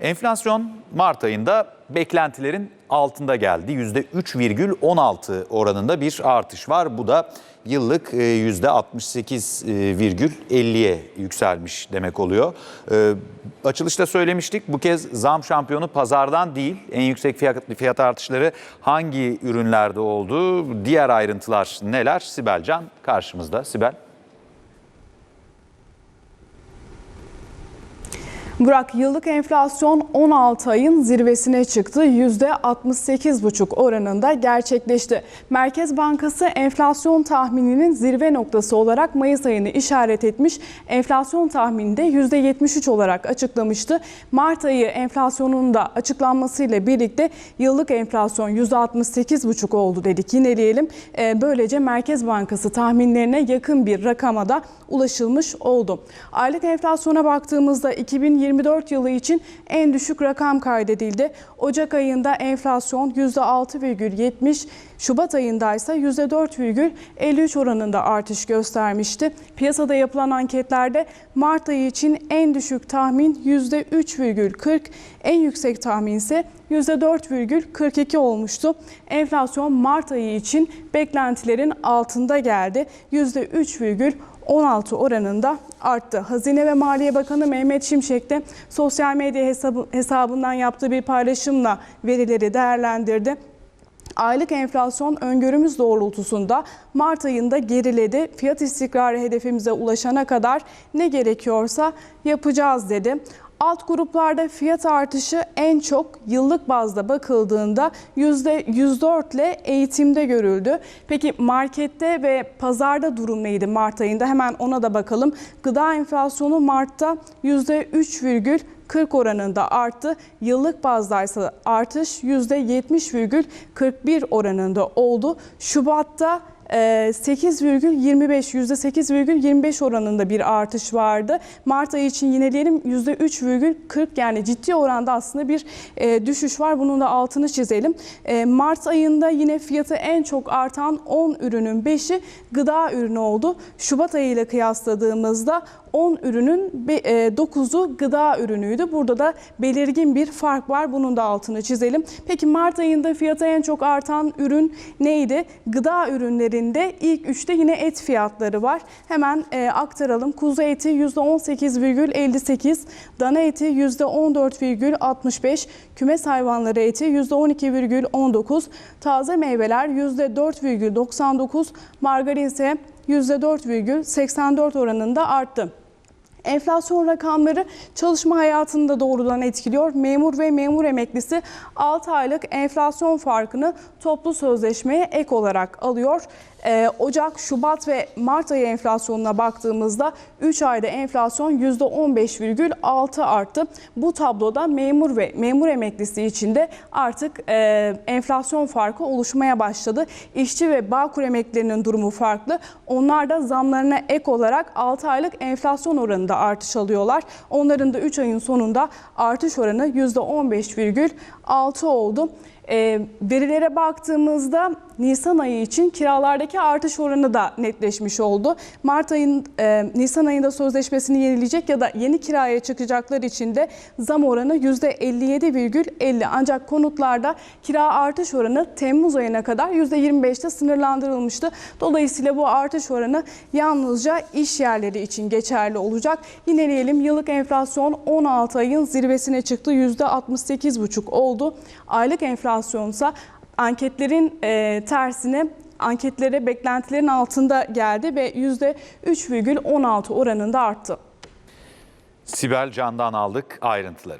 Enflasyon Mart ayında beklentilerin altında geldi. %3,16 oranında bir artış var. Bu da yıllık e, %68,50'ye yükselmiş demek oluyor. E, Açılışta söylemiştik bu kez zam şampiyonu pazardan değil. En yüksek fiyat, fiyat artışları hangi ürünlerde oldu? Diğer ayrıntılar neler? Sibel Can karşımızda. Sibel. Burak yıllık enflasyon 16 ayın zirvesine çıktı. %68,5 oranında gerçekleşti. Merkez Bankası enflasyon tahmininin zirve noktası olarak Mayıs ayını işaret etmiş. Enflasyon tahminini de %73 olarak açıklamıştı. Mart ayı enflasyonunun da açıklanmasıyla birlikte yıllık enflasyon %68,5 oldu dedik. Yineleyelim. Ee, Böylece Merkez Bankası tahminlerine yakın bir rakama da ulaşılmış oldu. Aylık enflasyona baktığımızda 2024 yılı için en düşük rakam kaydedildi. Ocak ayında enflasyon %6,70, Şubat ayında ise %4,53 oranında artış göstermişti. Piyasada yapılan anketlerde Mart ayı için en düşük tahmin %3,40, en yüksek tahmin ise %4,42 olmuştu. Enflasyon Mart ayı için beklentilerin altında geldi. %3,16 16 oranında arttı. Hazine ve Maliye Bakanı Mehmet Şimşek de sosyal medya hesabı, hesabından yaptığı bir paylaşımla verileri değerlendirdi. Aylık enflasyon öngörümüz doğrultusunda Mart ayında geriledi. Fiyat istikrarı hedefimize ulaşana kadar ne gerekiyorsa yapacağız dedi. Alt gruplarda fiyat artışı en çok yıllık bazda bakıldığında %104 ile eğitimde görüldü. Peki markette ve pazarda durum neydi Mart ayında? Hemen ona da bakalım. Gıda enflasyonu Mart'ta %3,40 oranında arttı. Yıllık bazdaysa artış %70,41 oranında oldu. Şubat'ta 8,25 %8,25 oranında bir artış vardı. Mart ayı için yineleyelim %3,40 yani ciddi oranda aslında bir e, düşüş var. Bunun da altını çizelim. E, Mart ayında yine fiyatı en çok artan 10 ürünün 5'i gıda ürünü oldu. Şubat ayı ile kıyasladığımızda 10 ürünün 9'u gıda ürünüydü. Burada da belirgin bir fark var. Bunun da altını çizelim. Peki Mart ayında fiyatı en çok artan ürün neydi? Gıda ürünlerinde ilk 3'te yine et fiyatları var. Hemen e, aktaralım. Kuzu eti %18,58, dana eti %14,65, kümes hayvanları eti %12,19, taze meyveler %4,99, margarin ise %4,84 oranında arttı. Enflasyon rakamları çalışma hayatını da doğrudan etkiliyor. Memur ve memur emeklisi 6 aylık enflasyon farkını toplu sözleşmeye ek olarak alıyor. Ee, Ocak, Şubat ve Mart ayı enflasyonuna baktığımızda 3 ayda enflasyon %15,6 arttı. Bu tabloda memur ve memur emeklisi için de artık e, enflasyon farkı oluşmaya başladı. İşçi ve Bağkur emeklilerinin durumu farklı. Onlar da zamlarına ek olarak 6 aylık enflasyon oranında artış alıyorlar. Onların da 3 ayın sonunda artış oranı %15,6 oldu. E, verilere baktığımızda Nisan ayı için kiralardaki artış oranı da netleşmiş oldu. Mart ayın e, Nisan ayında sözleşmesini yenileyecek ya da yeni kiraya çıkacaklar için de zam oranı %57,50 ancak konutlarda kira artış oranı Temmuz ayına kadar %25'te sınırlandırılmıştı. Dolayısıyla bu artış oranı yalnızca iş yerleri için geçerli olacak. Yineleyelim yıllık enflasyon 16 ayın zirvesine çıktı %68,5 oldu. Aylık enflasyonsa anketlerin e, tersine anketlere beklentilerin altında geldi ve %3,16 oranında arttı. Sibel Can'dan aldık ayrıntıları.